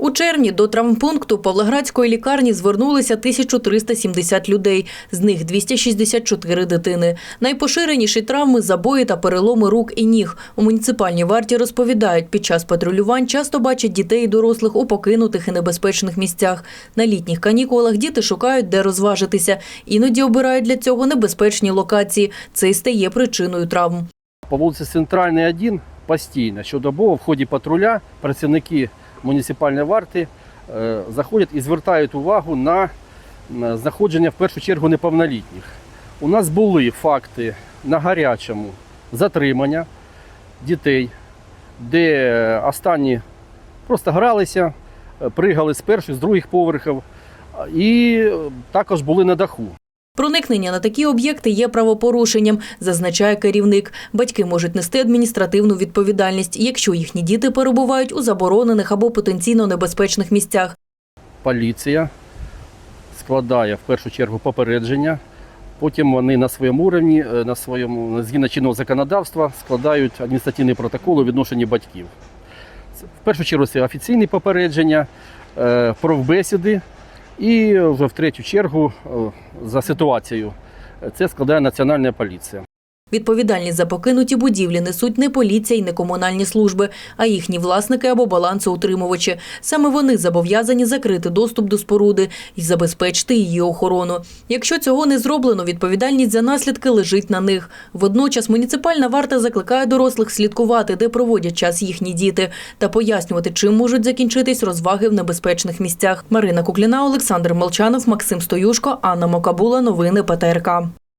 У червні до травмпункту Павлоградської лікарні звернулися 1370 людей, з них 264 дитини. Найпоширеніші травми – забої та переломи рук і ніг. У муніципальній варті розповідають, під час патрулювань часто бачать дітей і дорослих у покинутих і небезпечних місцях. На літніх канікулах діти шукають, де розважитися. Іноді обирають для цього небезпечні локації. Це й стає причиною травм. По вулиці Центральній 1 постійно щодобово в ході патруля працівники муніципальної варти е, заходять і звертають увагу на на знаходження в першу чергу неповнолітніх. У нас були факти на гарячому затримання дітей, де останні просто гралися, е, пригали з перших, з других поверхів і також були на даху. Проникнення на такі об'єкти є правопорушенням, зазначає керівник. Батьки можуть нести адміністративну відповідальність, якщо їхні діти перебувають у заборонених або потенційно небезпечних місцях. поліція складає в першу чергу попередження. Потім вони на своєму рівні, е, на своєму згідно чинного законодавства складають адміністративний протокол у відношенні батьків. В першу чергу це офіційні попередження, е, правбесіди і вже в третю чергу е, за ситуацією це складає Національна поліція. Відповідальність за покинуті будівлі несуть не поліція і не комунальні служби, а їхні власники або балансоутримувачі. Саме вони зобов'язані закрити доступ до споруди і забезпечити її охорону. Якщо цього не зроблено, відповідальність за наслідки лежить на них. Водночас муніципальна варта закликає дорослих слідкувати, де проводять час їхні діти, та пояснювати, чим можуть закінчитись розваги в небезпечних місцях. Марина Кукліна, Олександр Молчанов, Максим Стоюшко, Анна Мокабула. Новини ПТРК.